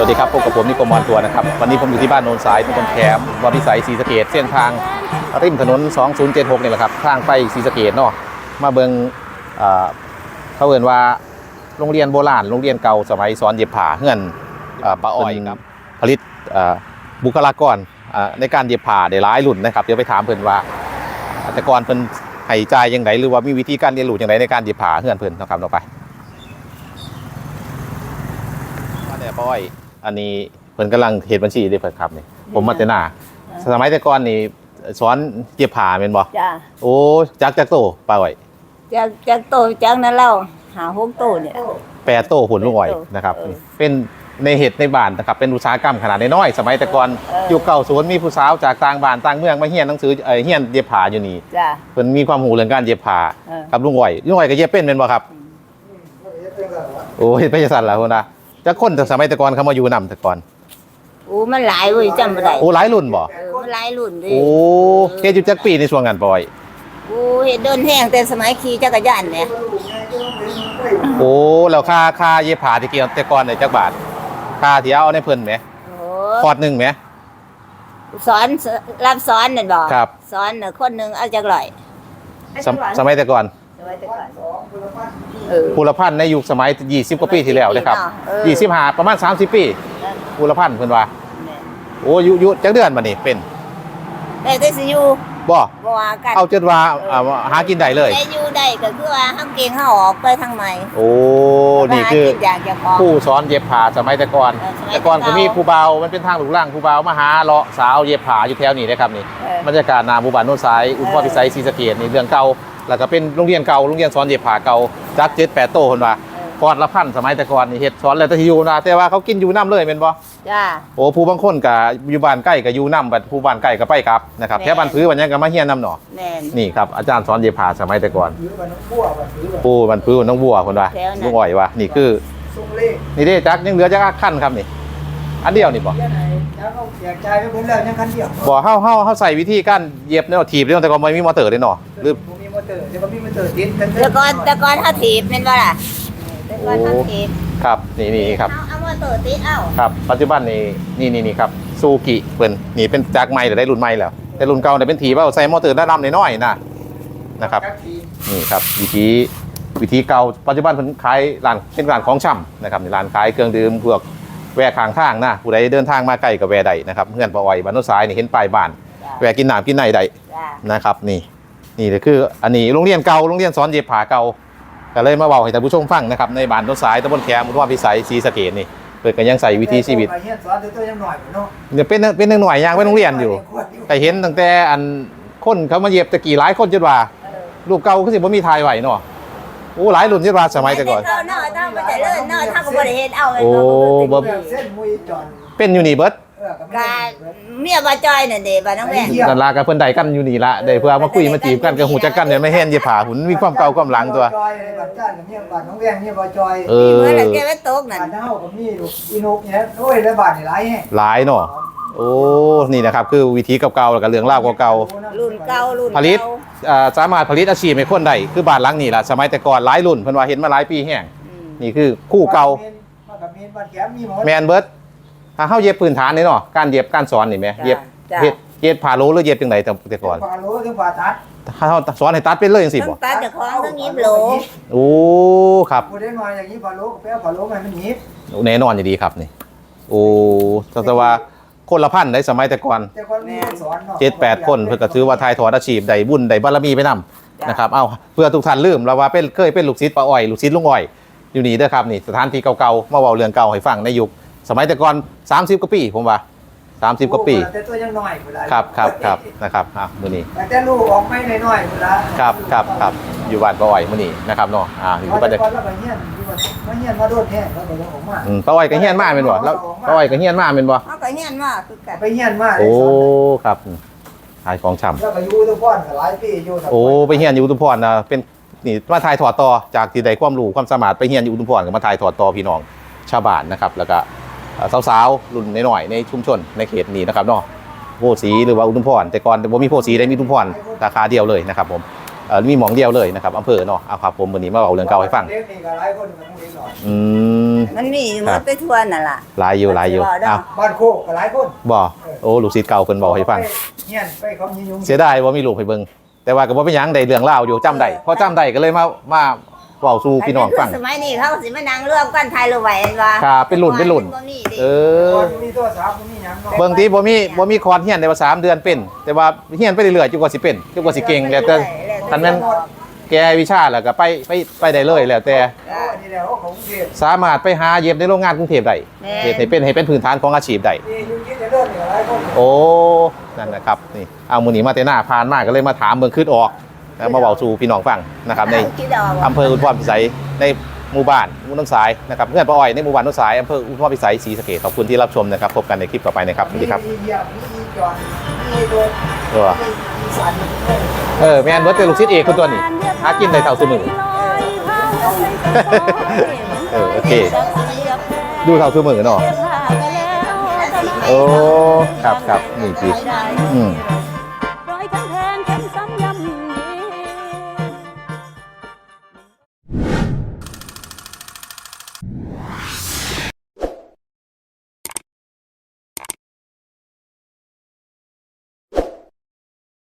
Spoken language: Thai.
สวัสดีครับพบกับผมนิคมมอนตัวนะครับ วันนี้ผมอยู่ที่บ้านโนนสายตำบลแคมวาพิสัยศรีสะเกดเส้นทางริมถนน 2076นี่แหละครับทางไปศรีสะเกดเนาะมาเบิงเอ่อเขาเอ่นว่าโรงเรียนโบราณโรงเรียนเก่าสมัยสอนเย็บผ้าเฮือนเอ่อป้าอ้อยครับผลิตเอ่อบุคลากรเอ่อในการเย็บผ้าได้หลายรุ่นนะครับเดี๋ยวไปถามเพิ่นว่าแต่ก่อนเพิ่นให้จ่ายยังไงหรือว่ามีวิธีการเรียนรู้ยังไงในการเย็บผ้าเฮือนเพิ่นเนาะครับเนาะไปมาแต่ป้อย อันนี้เพิ่นกำลังเฮ็ดบัญชีได้เพิ่นครับนี่ผมมาแต่หน้าสมัยแต่ก่อนนี่สอนเย็บผ้าแม่นบ่จ้าโอ้จักจักโตป้าอ้อยจากจากโตจากนั้นเราหาหกโตเนี่ย แปดโตหุ่นลูกอ้อยแปดโตนะครับ เออ เป็นในเฮ็ดในบ้านนะครับเป็นอุตสาหกรรมขนาดน้อยๆสมัยแต่ก่อนเออยุคเก่าศูนย์มีผู้สาวจากต่างบ้านต่างเมืองมาเรียนหนังสือเอ่อเรียนเย็บผ้าอยู่นี่จ้าเพิ่นมีความรู้เรื่องการเย็บผ้าเออ กับลุงอ้อยลุงอ้อยก็เย็บเป็นแม่นบ่ครับ โอ้เฮ็ดไปจังซั่นล่ะพุ่นน่ะ จักคนแต่สมัยแต่ก่อนเขามาอยู่นํแต่ก่อนโอ้มันหลายเว้ยจำบ่ได้โอ้หลายรุ่นบ่เออมันหลายรุ่นดิโอ้เฮ็ดอยู่จักปีในช่วงนั้นบ่อย โอ้เฮ็ดโดนแห้งแต่สมัยขี่จักรยานเนี่ยโอ้แล้วค่าค่าเย็บผ้าที่เกี่ยวแต่ก่อนได้จักบาทค่าที่เอาในเพิ่นแหมโอ้คอร์สหนึงแหม สอนรับสอนนั่นบ่ครับ สอนน่ะคนหนึงเอาจักร้อยสมสมัยแต่ก่อน สมัยแต่ก่อน เออ ภูรพันธ์ในยุคสมัย 20 กว่าปีที่แล้วเลยครับเออ25ประมาณ 30 ปีภูรพันธ์เพิ่นว่าเนี่ยโอ้อยู่อยู่จักเดือนบัดนี้เป็นแต่แต่สิอยู่ บ่บ่ว่ากันเอาจนว่าอ่าหากินได้เลย แต่อยู่ได้ก็คือว่าเฮาเก่งเฮาออกไปทางใหม่โอ้นี่คือว่าหากิอยากจะของผู้สอนเย็บผ้าสมัยแต่ก่อนเออสมัยแต่ก่อนแต่ก็เก่ามีมีผู้เบามันเป็นทางหลูกล่างผู้เบามาหาเลาะสาวเย็บผ้าอยู่แถวนี้นะครับนี่เออบรรยากาศหนาหมู่บ้านโน้นสายอุทพรพิสัยศรีสะเกดนี่เรื่องเก่าแล้วก็เป็นโรงเรียนเก่าโรงเรียนสอนเย็บผ้าเก่าจักเจ็ดแปดโตคนว่าพอ ดละพันสมัยแต่ก่อนนี่เฮ็ดสอนแล้วแต่ที่อยู่นะแต่ว่าเขากินอยู่น้ำเลยเป็นบ่จ้า โอ้ผู้บางคนก็อยู่บ้านใกล้ก็อยู่น้ำบัดผู้บ้านใกล้ก็ไปกลับนะครับแม่ แค่บ้านพื้นวันนี้ก็มาเฮียนน้ำหนอแม่น นี่ครับอาจารย์สอนเย็บผ้าสมัยแต่ก่อนถือว่าน้องบัวว่าถือว่าผู้บ้านพื้นน้องบัวคนว่าแถวนั้นลุงอ้อยว่านี่คือทรงเลขนี่เด้จักยังเหลือจักขั้นครับนี่ อันเดียวนี่บ่เดี๋ยวไหนแล้วเขาแจกจ่ายไปเพิ่นแล้วยังคันเดียวบ่เฮาเฮาเฮาใส่วิธีการเย็บเนี่ยถีบเรื่องแต่ก่อนบ่มีมอเตอร์เลยเนาะหรือบ่มีมอเตอร์เดี๋ยวก็มีมอเตอร์ติดแต่ก่อนแต่ก่อนเฮาถีบแม่นบ่ล่ะ แต่ก่อนเฮาถีบครับนี่นี่ครับเอาเอามาเตอร์ติดเอาครับปัจจุบันนี่นี่นี่นี่ครับซูกิเพิ่นนี่เป็นจากใหม่แต่ได้รุ่นใหม่แล้วแต่รุ่นเก่าเนี่ยเป็นถีบเอาใส่มอเตอร์ด้านลำน้อยๆนะนะครับนี่ครับวิธีวิธีเก่าปัจจุบันเพิ่นขายร้านเป็นร้านของช่ำนะครับนี่ร้านขายเครื่องดื่มพวกแวะข้างทางนะผู้ใดเดินทางมาใกล้กับแวะใดนะครับเพื่อนปออยบ้านโน้นซ้ายนี่เห็นป้ายบ้านจ้ะแวะกินน้ำกินไหนใดจ้านะครับนี่นี่ก็คืออันนี้โรงเรียนเก่าโรงเรียนสอนเย็บผ้าเก่า ก็เลยมาเบาให้ท่านผู้ชมฟังนะครับในบ้านโน้นซ้ายตำบลแคมุทว่าพิสัยศรีสะเกดนี่เปิดกันยังใส่วิถีชีวิต เฮียนสอนตัวยังหน่อยเนาะเดี๋ยวเป็นเป็นหน่วยยางไปโรงเรียนอยู่แต่เห็นตั้งแต่อันคนเขามาเย็บตะกี้หลายคนจนว่ารูปเก่าก็สิบ่มีทายไหวเนาะโอ้หลายรุ่นจนว่าสมัยแต่ก่อนเาเนาะถ้าบ่ได้เลยเนาะถ้าก็บ่ได้เฮ็ดเอาเลยโอ้ เนาะบ่เส้นมุยจอน เป็นอยู่นี่เบิดเออ ก็กาเมียบ่จอยนั่นเด้บ่น้องแม่นันลากับเพิ่นใดกันอยู่นี่ละได้เพื่อมาคุยมาจีบกันกับหูจักกันเนี่ยไม่เห็นเย็บผ้าหุ่นมีความเก่าความหลังตัวจอยในบ้านจ้านกับเนี่ยบ้านน้องแวงเนี่ยบ่จอยเอมีอเมื่อแล้วแกไว้ตกนั่นบ้านเฮาก็มีลูกอีนกเนี่ยโอ้ยแล้วบ้านนี่หลายแฮะหลายเนาะโอ้ นี่นะครับ คือวิธีเก่าๆแล้วก็เรื่องเล่าวเก่าๆรุ่นเก่ารุ่นผลิตเก่าอ่าสามารถผลิตอาชีพให้คนได้คือบ้านหลังนี้ล่ะสมัยแต่ก่อนหลายรุ่นเพิ่นว่าเห็นมาหลายปีแห้งอืมนี่คือคู่เก่าบ้านกับเมนบ้านแขมมีหมดแมนเบิร์ด ถ้าเฮาเย็บพื้นฐานนี่เนาะการเย็บการสอนนี่แหมจ้ะเย็บจ้ะ เฮ็ดเย็บผ่าโลหรือเย็บจังไดแต่แต่ก่อนฝาโลถึงฝาตัดถ้าเฮาสอนให้ตัดเป็นเลยจังซี่ทั้บ่งตาเจ้าของทั้งยิบโหลโอ้ครับบ่ได้มาอย่างนี้ฝาโลก็แปลฝาโลให้มันหนีบแน่นอนอยู่ดีครับนี่ โอ้แต่ว่าคนละพันได้สมัยแต่ก่อน แต่คนมีสอนเนาะเจ็ดแปดคนเพื่อก็ถือว่าทายถอดอาชีพได้บุญได้บารมีไปนำนะครับเอาเพื่อทุกท่านลืมแล้วว่าเป็นเคยเป็นลูกศิษย์ป้าอ้อยลูกศิษย์ลุงอ้อยอยู่นี่เด้อครับนี่สถานที่เก่าๆมาเว้าเรื่องเก่าให้ฟังในยุคสมัยแต่ก่อน 30กว่าปีผมว่า30กว่าปี แต่ตัวยังน้อยพุ่นล่ะครับครับครับนะครับอะมื้อนี้แต่ลูกออกไม่น้อยๆพุ่นล่ะครับครับครับอยู่บ้านป้าอ้อยมื้อนี้นะครับเนาะอ่านี่เพคืราะอบรรแต่ยากาศก่อนเราก็เฮียนอยู่ว่ามาเฮียนมาโดนแท้แล้วก็ยังออกมา อืมป้าอ้อยก็เฮียนมาแม่นบ่แล้วป้าอ้อยก็เฮียนมาแม่นบ่เฮาก็เฮียนมาคือกันไปเฮียนมาโอ้ครับขายของช่ำแล้วก็อยู่ทุกพรก็หลายปีอยู่โอ้ไปเฮียนอยู่อุทุมพรนะเป็นนี่มาถ่ายถอดต่อจากที่ใดความรู้ความสามารถไปเฮียนอยู่อุทุมพรก็มาถ่ายถอดต่อพี่น้องชาวบ้านนะครับ แล้วก็เอ่อ สาวๆรุ่นน้อยๆในชุมชนในเขตนี้นะครับเนาะโพสีหรือว่าอุทุมพรแต่ก่อนแต่บ่มีโพสีได้มีอุทุมพรราคาเดียวเลยนะครับผมเอ่อมีหมองเดียวเลยนะครับอำเภอเนาะเอาครับผมวันนี้มาเอาเรื่องเก่าให้ฟังเล็กนี่ก็หลายคนมันต้องเล็กหน่อยอืมมันมีหมดไปทั่วนั่นล่ะหลายอยู่หลายอยู่อ้าวบ้านโคกก็หลายคนบ่โอ้ลูกศิษย์เก่าเพิ่นบอกให้ฟังเฮียนไปเขายิงยุงเสียดายว่ามีรูปให้เบิ่งแต่ว่าก็บ่เป็นหยังได้เรื่องเล่าวอยู่จำได้พอจำได้ก็เลยมามา เว้าสู่พี่น้องฟัง สมัยนี้เขาสิมานั่งร่วมกันถ่ายรูปไว้เห็นว่าครับเป็นรุ่นเป็นรุ่นเออก่อนมีโทรศัพท์มีหยังเนาะเบิ่งที่บ่มีบ่มีคอร์สเฮียนได้ว่าสามเดือนเป็น แต่ว่าเฮียนไปเรื่อยๆจนกว่าสิเป็นจนกว่าสิเก่งแล้วแต่คันแม่นแกวิชาแล้วก็ไปไปไปได้เลยแล้วแต่ โอ้นี่แหละของกรุงเทพสามารถไปหาเย็บในโรงงานกรุงเทพได้เฮ็ดให้เป็นให้เป็นพื้นฐานของอาชีพได้ นี่อยู่ที่จะเดินนี่ก็หลายคนโอ้ นั่นนะครับ นี่ เอามูนีมาเตหน้าผ่านมากก็เลยมาถามเมืองขึ้นออก แล้วมาเบาสู่พี่น้องฟังนะครับในคิดเอาอำเภออุทุมพิสัยในหมู่บ้านมุนนสายนะครับเพื่อนป้าอ้อยในหมู่บ้านนนสายอำเภออุทุมพิสัยศรีสะเกษขอบคุณที่รับชมนะครับพบกันในคลิปต่อไปนะครับสวัสดีครับมีเยี่ยมมีจอนมีโดนเออมีสันเออแม่นเบิร์ดเป็นลูกศิษย์เอกคนตัวนี้หากินได้เท่าสมือเออโอเค ดูเท่าสมือเนาะโอ้ ครับครับนี่คืออืมไ